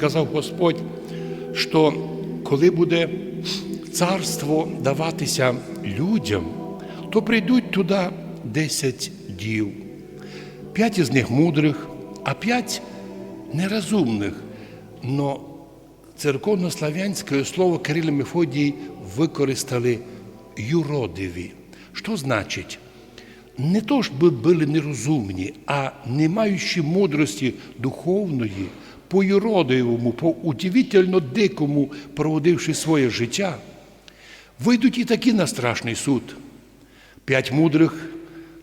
Казав Господь, що коли буде царство даватися людям, то прийдуть туди десять дів. П'ять із них мудрих, а п'ять нерозумних. Но церковнослав'янське слово Кирило Мефодій використали юродиві. Що значить? Не то би були нерозумні, а не маючи мудрості духовної, по юродивому, по удивительно дикому, проводивши своє життя, вийдуть і такі на страшний суд. П'ять мудрих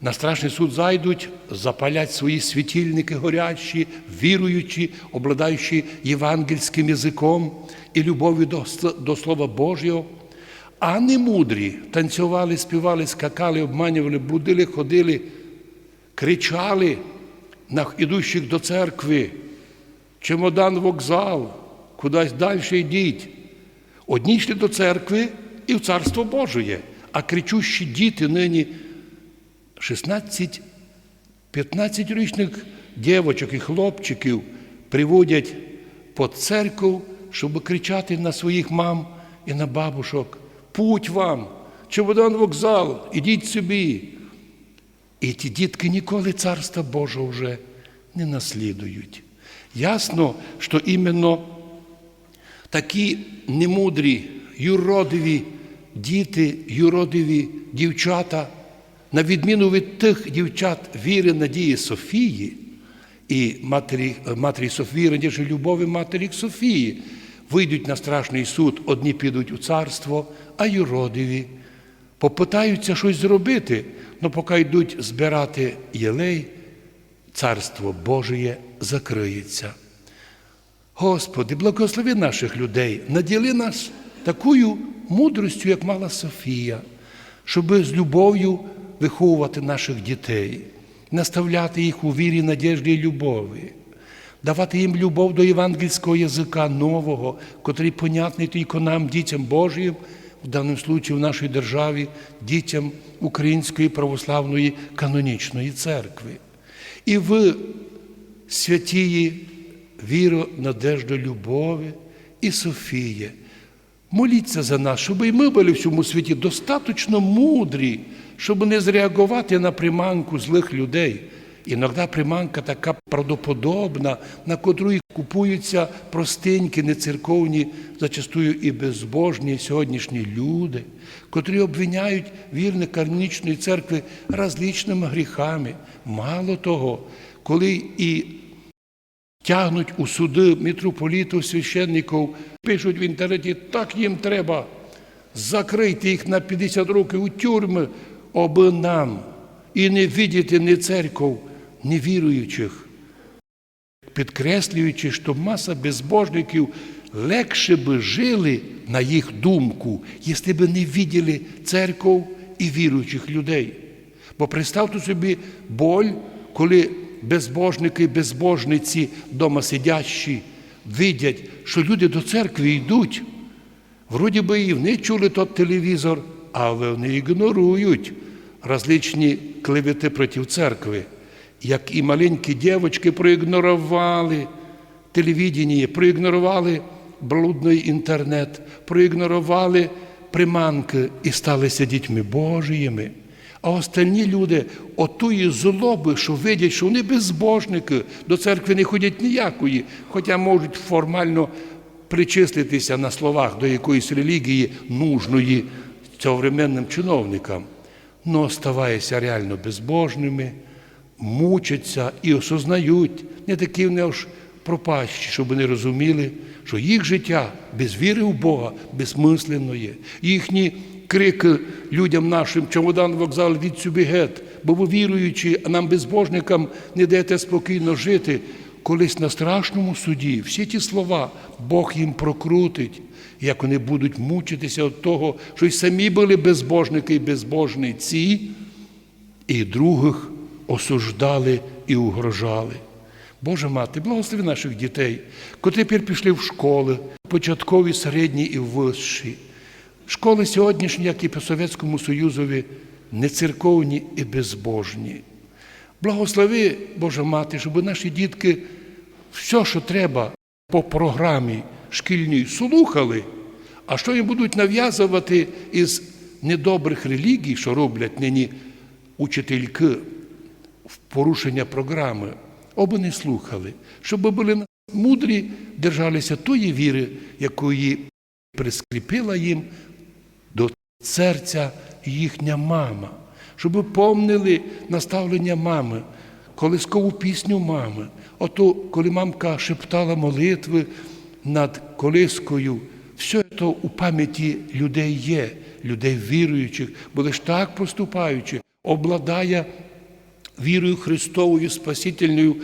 на страшний суд зайдуть, запалять свої світильники горячі, віруючі, обладаючи євангельським язиком і любов'ю до, до Слова Божого. А не мудрі танцювали, співали, скакали, обманювали, блудили, ходили, кричали на ідущих до церкви, чемодан вокзал, кудись далі йдіть. Одні йшли до церкви і в Царство Божє, а кричущі діти нині 16 15-річних дівочок і хлопчиків приводять під церкву, щоб кричати на своїх мам і на бабушок. Путь вам, чемодан вокзал, ідіть собі. І ті дітки ніколи Царства Божого вже не наслідують. Ясно, що іменно такі немудрі, юродиві діти, юродиві дівчата, на відміну від тих дівчат віри, надії Софії і матері, матері Софії, раніше любові матері Софії, вийдуть на страшний суд, одні підуть у царство, а юродиві попитаються щось зробити, але поки йдуть збирати єлей, царство Божє закриється. Господи, благослови наших людей, наділи нас такою мудростю, як мала Софія, щоб з любов'ю виховувати наших дітей, наставляти їх у вірі, надіжді і любові, давати їм любов до євангельського язика нового, котрий понятний тільки нам, дітям Божим, в даному случаї в нашій державі, дітям Української православної канонічної церкви. І в святії віру, надежду, любові і Софії. Моліться за нас, щоб і ми були в цьому світі достатньо мудрі, щоб не зреагувати на приманку злих людей. Іноді приманка така правдоподобна, на котру купуються простенькі, нецерковні, зачастую і безбожні сьогоднішні люди, котрі обвиняють вірних канонічної церкви различними гріхами. Мало того, коли і тягнуть у суди митрополітів, священників, пишуть в інтернеті, так їм треба закрити їх на 50 років у тюрми, аби нам і не видіти ні церков, ні віруючих, підкреслюючи, що маса безбожників легше би жили, на їх думку, якщо б не виділи церков і віруючих людей. Бо представте собі боль, коли безбожники, безбожниці дома сидящі, видять, що люди до церкви йдуть. Вроді би і вони чули тот телевізор, але вони ігнорують различні клевети проти церкви. Як і маленькі дівчатки проігнорували телевідення, проігнорували блудний інтернет, проігнорували приманки і сталися дітьми Божіїми. А остальні люди отої злоби, що видять, що вони безбожники, до церкви не ходять ніякої, хоча можуть формально причислитися на словах до якоїсь релігії нужної современним чиновникам, але оставаються реально безбожними, мучаться і осознають, не такі вони ж пропащі, щоб вони розуміли, що їх життя без віри в Бога безмисленно є. Їхні крики людям нашим, чемодан вокзал, від гет, бо ви віруючи, а нам безбожникам не даєте спокійно жити. Колись на страшному суді всі ті слова Бог їм прокрутить, як вони будуть мучитися від того, що й самі були безбожники і безбожниці, і других осуждали і угрожали. Боже мати, благослови наших дітей, котрі тепер пішли в школи, початкові, середні і вищі. Школи сьогоднішні, як і по Совєтському Союзові, нецерковні і безбожні. Благослови, Божа Мати, щоб наші дітки все, що треба, по програмі шкільній слухали, а що їм будуть нав'язувати із недобрих релігій, що роблять нині учительки в порушення програми, оби не слухали, щоб були мудрі, держалися тої віри, якої прискріпила їм до серця їхня мама, щоб помнили наставлення мами, колискову пісню мами. Ото, коли мамка шептала молитви над колискою, все це у пам'яті людей є, людей віруючих, бо лиш так поступаючи, обладає вірою Христовою Спасительною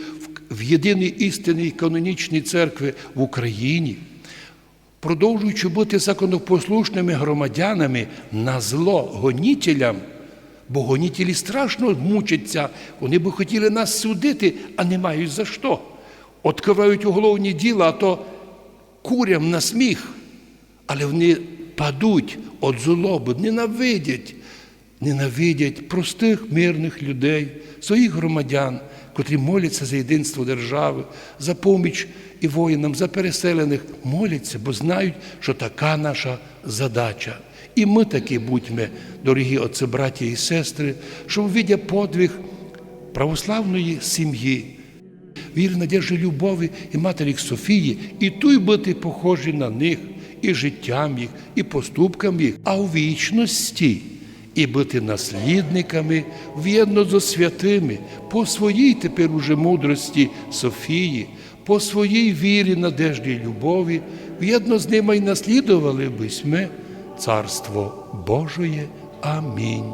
в- єдиній істинній канонічній церкви в Україні, продовжуючи бути законопослушними громадянами на зло гонітелям, бо гонітелі страшно мучаться, вони би хотіли нас судити, а не мають за що. Откривають уголовні діла, а то курям на сміх, але вони падуть від злоби, ненавидять, ненавидять простих мирних людей, своїх громадян, котрі моляться за єдинство держави, за поміч і воїнам, за переселених, моляться, бо знають, що така наша задача. І ми такі будьмо, дорогі отці, браті і сестри, щоб видя подвиг православної сім'ї, віри, надежди, любові і матері Софії, і той бути похожі на них, і життям їх, і поступкам їх, а у вічності і бути наслідниками в'єдно зо святими, по своїй тепер уже мудрості Софії, по своїй вірі, надежді і любові, в'єдно з ними й наслідували бись ми Царство Божоє. Амінь.